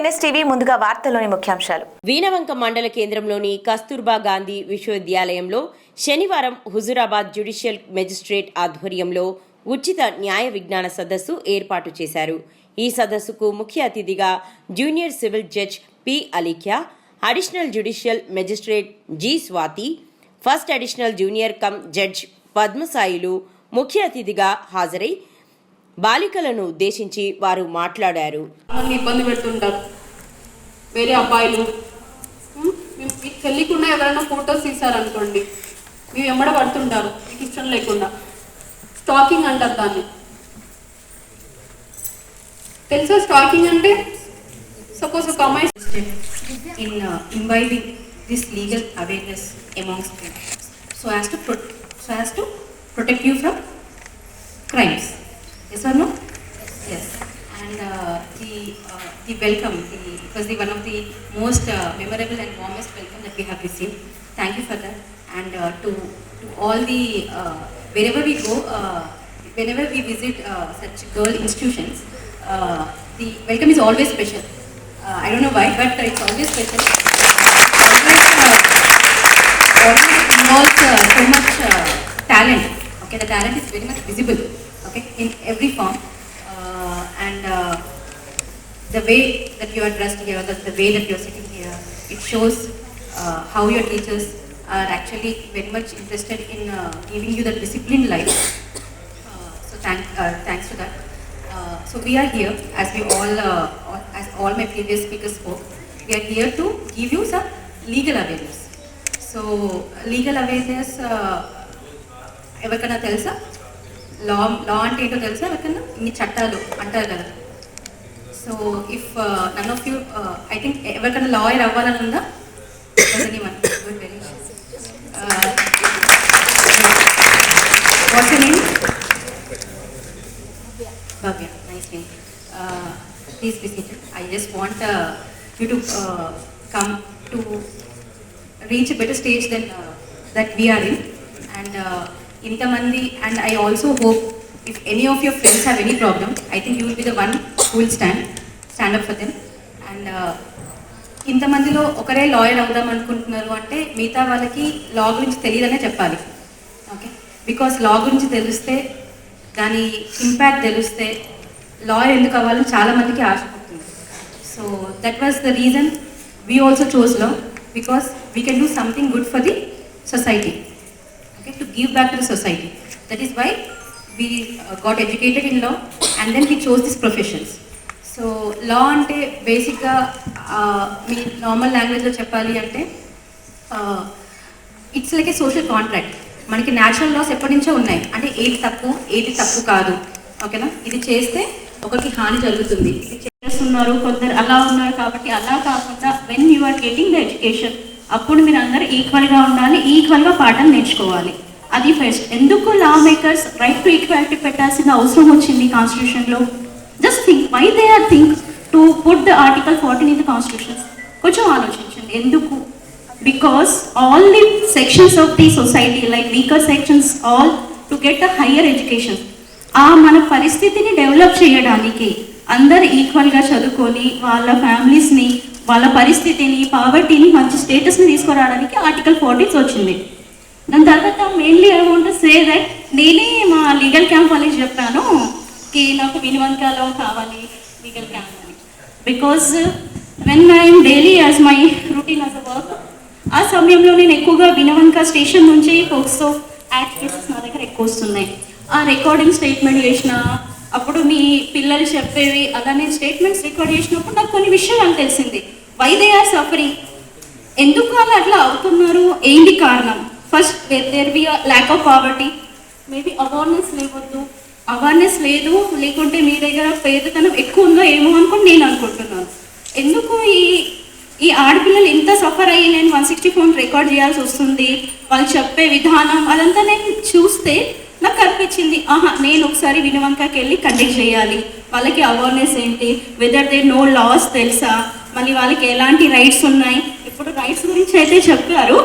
NSTV ముందుగా వార్తల్లోని ముఖ్యాంశాలు. వీణవంక మండల కేంద్రంలోని కస్తూర్బా గాంధీ విశ్వవిద్యాలయంలో శనివారం హుజురాబాద్ జ్యుడిషియల్ మెజిస్ట్రేట్ ఆధ్వర్యంలో ఉచిత న్యాయ విజ్ఞాన సదస్సు ఏర్పాటు చేశారు. ఈ సదస్సుకు ముఖ్య అతిథిగా junior civil judge P Alekhya additional judicial magistrate G Swathi first additional junior cum judge పద్మసాయిలు ముఖ్య అతిథిగా హాజరై బాలికలను ఉద్దేశించి వారు మాట్లాడారు. ఇబ్బంది పెడుతుంటారు. వేరే అబ్బాయిలు. మీకు తెలియకుండా ఎవరైనా ఫొటోస్ తీసారనుకోండి మీరు వెంబడ పడుతుంటారు. మీకు ఇష్టం లేకుండా. స్టాకింగ్ అంటారు దాన్ని. తెలుసా స్టాకింగ్ అంటే? సపోజ్ ఒక అమ్మాయి in uh, imbibing this legal awareness amongst them so so to to protect you from crimes you from crimes yes no? Yes. And uh, the uh, the welcome the it was the one of the most uh, memorable and warmest welcome that we have received. Thank you for that. And to to all the wherever we go whenever we visit such girl institutions the welcome is always special. Uh, I don't know why, but it's always special. Always, uh, always involves uh, so much talent. Okay, the talent is very much visible. Okay, in every form, uh, and uh, the way that you are dressed here, the, the way that you are sitting here, it shows uh, how your teachers are actually very much interested in uh, giving you the disciplined life. Uh, so thank, uh, thanks to that. Uh, so we are here, as we all, uh, as all my previous speakers spoke, we are here to give you some legal awareness. So legal awareness, uh, ఎవరికన్నా తెలుసా? లా లా అంటే ఏంటో తెలుసా? ఎవరికన్నా ఇన్ని చట్టాలు అంటారు కదా. So if none of you I think ఎవరికన్నా లాయర్ అవ్వాలని ఉందా? What please I just want you to come to reach better stage then that we're in and ఇంతమంది and I also hope if any of your friends have any problem I think you will be the one who stand stand up for them and ఇంతమందిలో ఒకరే lawyer అవుదాం అనుకుంటున్నారు అంటే మిగతా వాళ్ళకి లా గురించి తెలియదనే చెప్పాలి. ఓకే బికాస్ లా గురించి తెలిస్తే దాని ఇంపాక్ట్ తెలిస్తే లాయర్ ఎందుకు అవ్వాలని చాలామందికి ఆశ పుట్టింది so that was the reason we also choose law because we can do something good for the society give back to the society. That is why we uh, got educated in law and then we chose these professions. So law అంటే బేసిక్గా మీ normal లాంగ్వేజ్లో చెప్పాలి అంటే it's like a social contract మనకి natural laws ఎప్పటి నుంచో ఉన్నాయి. అంటే ఏది తప్పు ఏది తప్పు కాదు. ఓకేనా? ఇది చేస్తే ఒకరికి హాని జరుగుతుంది. ఇది చేస్తున్నారు కొందరు అలా ఉన్నారు కాబట్టి అలా కాకుండా when you are getting the education అప్పుడు మీరు అందరు ఈక్వల్గా ఉండాలి ఈక్వల్గా పాఠం నేర్చుకోవాలి. అది ఫస్ట్ ఎందుకు law makers right to equality పెట్టాల్సిన అవసరం వచ్చింది కాన్స్టిట్యూషన్లో just think why they are think to put the article fourteen in the constitution కొంచెం ఆలోచించండి. ఎందుకు? Because all the sections of the society like weaker sections all to get a higher education ఆ మన పరిస్థితిని డెవలప్ చేయడానికి అందరు ఈక్వల్గా చదువుకొని వాళ్ళ ఫ్యామిలీస్ని వాళ్ళ పరిస్థితిని పావర్టీని మంచి స్టేటస్ని తీసుకురావడానికి ఆర్టికల్ ఫార్టీస్ వచ్చింది. దాని తర్వాత mainly I want say that నేనే మా లీగల్ క్యాంప్ వాళ్ళకి చెప్పాను. కి నాకు వినివంకాలం కావాలి లీగల్ క్యాంప్ అని. Because when I'm daily as my routine as a work ఆ సమయంలో నేను ఎక్కువగా వినవంక స్టేషన్ నుంచి పోక్సో యాక్ట్ కేసెస్ నా దగ్గర ఎక్కువ వస్తున్నాయి. ఆ రికార్డింగ్ స్టేట్మెంట్ చేసిన అప్పుడు మీ పిల్లలు చెప్పేవి అలానే స్టేట్మెంట్స్ రికార్డ్ చేసినప్పుడు నాకు కొన్ని విషయాలు తెలిసింది. వై దే ఆర్ సఫరింగ్ ఎందుకు వాళ్ళు అట్లా అవుతున్నారు? ఏంటి కారణం? First there be lack of poverty maybe awareness లేవద్దు. Awareness లేదు లేకుంటే మీ దగ్గర పేదతనం ఎక్కువ ఉందో ఏమో అనుకుని నేను అనుకుంటున్నాను. ఎందుకు ఈ ఈ ఆడపిల్లలు ఇంత సఫర్ అయ్యి నేను వన్ సిక్స్టీ ఫోన్ రికార్డ్ చేయాల్సి వస్తుంది? వాళ్ళు చెప్పే విధానం అదంతా నేను చూస్తే నాకు అనిపించింది ఆహా నేను ఒకసారి వినవంకకి వెళ్ళి కండక్ట్ చేయాలి. వాళ్ళకి అవేర్నెస్ ఏంటి? వెదర్ దే నో లాస్ తెలుసా? మళ్ళీ వాళ్ళకి ఎలాంటి రైట్స్ ఉన్నాయి? ఇప్పుడు రైట్స్ గురించి అయితే చెప్పారు.